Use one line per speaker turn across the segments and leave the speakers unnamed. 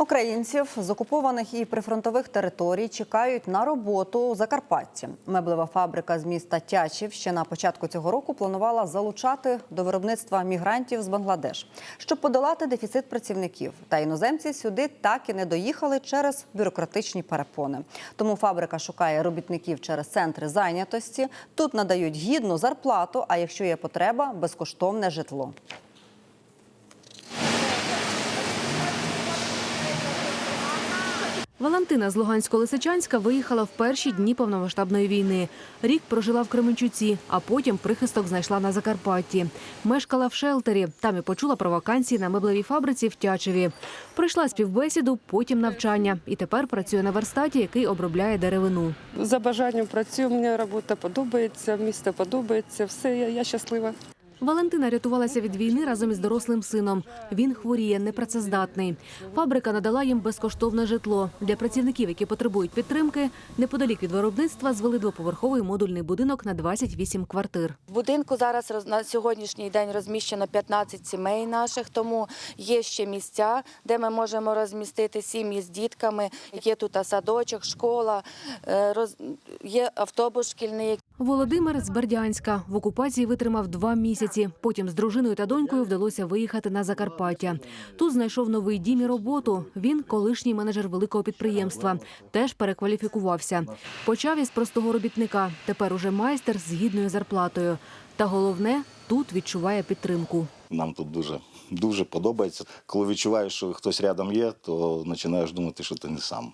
Українців з окупованих і прифронтових територій чекають на роботу у Закарпатті. Меблева фабрика з міста Тячів ще на початку цього року планувала залучати до виробництва мігрантів з Бангладеш, щоб подолати дефіцит працівників. Та іноземці сюди так і не доїхали через бюрократичні перепони. Тому фабрика шукає робітників через центри зайнятості. Тут надають гідну зарплату, а якщо є потреба, безкоштовне житло.
Валентина з Лугансько-Лисичанська виїхала в перші дні повномасштабної війни. Рік прожила в Кременчуці, а потім прихисток знайшла на Закарпатті. Мешкала в шелтері. Там і почула про вакансії на меблевій фабриці в Тячеві. Пройшла співбесіду, потім навчання. І тепер працює на верстаті, який обробляє деревину.
За бажанням працюю, мені робота подобається, місто подобається, все, я, я щаслива.
Валентина рятувалася від війни разом із дорослим сином. Він хворіє, непрацездатний. Фабрика надала їм безкоштовне житло для працівників, які потребують підтримки. Неподалік від виробництва звели двоповерховий модульний будинок на 28 квартир.
В будинку зараз на сьогоднішній день розміщено 15 сімей наших, тому є ще місця, де ми можемо розмістити сім'ї з дітками. Є тут садочок, школа, е, є автобус шкільний,
Володимир з Бердянська в окупації витримав два місяці. Потім з дружиною та донькою вдалося виїхати на Закарпаття. Тут знайшов новий дім і роботу. Він колишній менеджер великого підприємства. Теж перекваліфікувався. Почав із простого робітника. Тепер уже майстер з гідною зарплатою. Та головне тут відчуває підтримку.
Нам тут дуже, дуже подобається. Коли відчуваєш, що хтось рядом є, то починаєш думати, що ти не сам.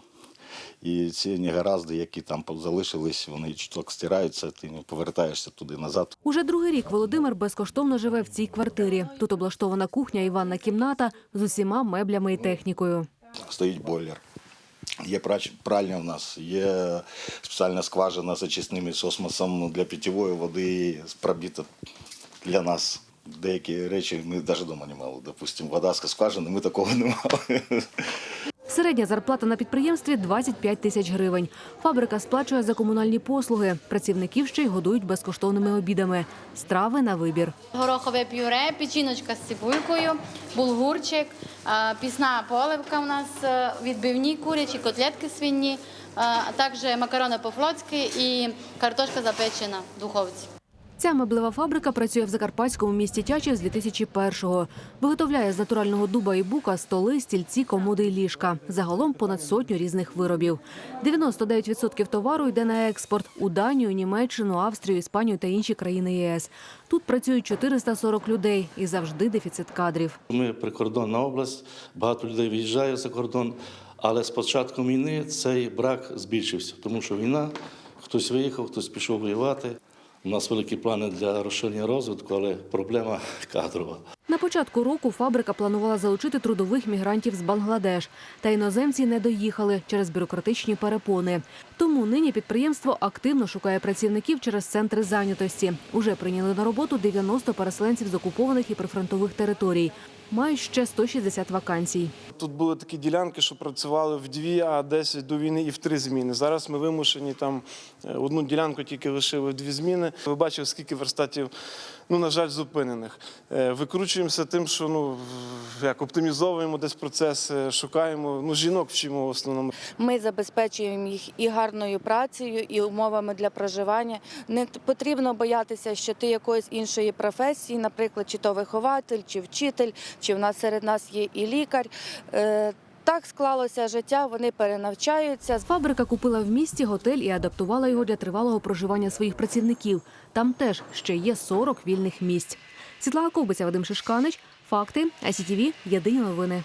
І ці негаразди, які там залишились, вони чуток стираються, ти не повертаєшся туди назад.
Уже другий рік Володимир безкоштовно живе в цій квартирі. Тут облаштована кухня і ванна кімната з усіма меблями і технікою.
Стоїть бойлер. Є пральня в нас, є спеціальна скважина з очисним осмосом для питьової води, пробіта для нас. Деякі речі ми навіть вдома не мали. Допустимо, вода з скважини, ми такого не мали.
Середня зарплата на підприємстві 25 тисяч гривень. Фабрика сплачує за комунальні послуги. Працівників ще й годують безкоштовними обідами. Страви на вибір.
горохове пюре, печіночка з цибулькою, булгурчик, е, пісна поливка у нас, е, відбивні курячі, котлетки свині, е, а також макарони по-флотськи і картошка запечена в духовці.
Ця меблева фабрика працює в закарпатському місті Тячів з 2001-го. Виготовляє з натурального дуба і бука столи, стільці, комоди і ліжка. Загалом понад сотню різних виробів. 99% товару йде на експорт у Данію, Німеччину, Австрію, Іспанію та інші країни ЄС. Тут працюють 440 людей і завжди дефіцит кадрів.
Ми прикордонна область, багато людей виїжджає за кордон, але з початком війни цей брак збільшився, тому що війна, хтось виїхав, хтось пішов воювати. У нас великі плани для розширення розвитку, але проблема кадрова.
Початку року фабрика планувала залучити трудових мігрантів з Бангладеш, та іноземці не доїхали через бюрократичні перепони. Тому нині підприємство активно шукає працівників через центри зайнятості. Уже прийняли на роботу 90 переселенців з окупованих і прифронтових територій. Мають ще 160 вакансій.
Тут були такі ділянки, що працювали в дві, а десь до війни і в три зміни. Зараз ми вимушені там е, одну ділянку тільки лишили в дві зміни. Ви бачили, скільки верстатів, ну на жаль, зупинених. Е, Викручуємося тим, що ну як оптимізовуємо десь процеси, шукаємо. Ну жінок вчимо в основному.
Ми забезпечуємо їх і гарною працею, і умовами для проживання. Не потрібно боятися, що ти якоїсь іншої професії, наприклад, чи то вихователь, чи вчитель, чи в нас серед нас є і лікар. Е, Так склалося життя, вони перенавчаються.
Фабрика купила в місті готель і адаптувала його для тривалого проживання своїх працівників. Там теж ще є 40 вільних місць. Світлана Ковбиця, Вадим Шишканич. Факти. АСІТІВІ. Єдині новини.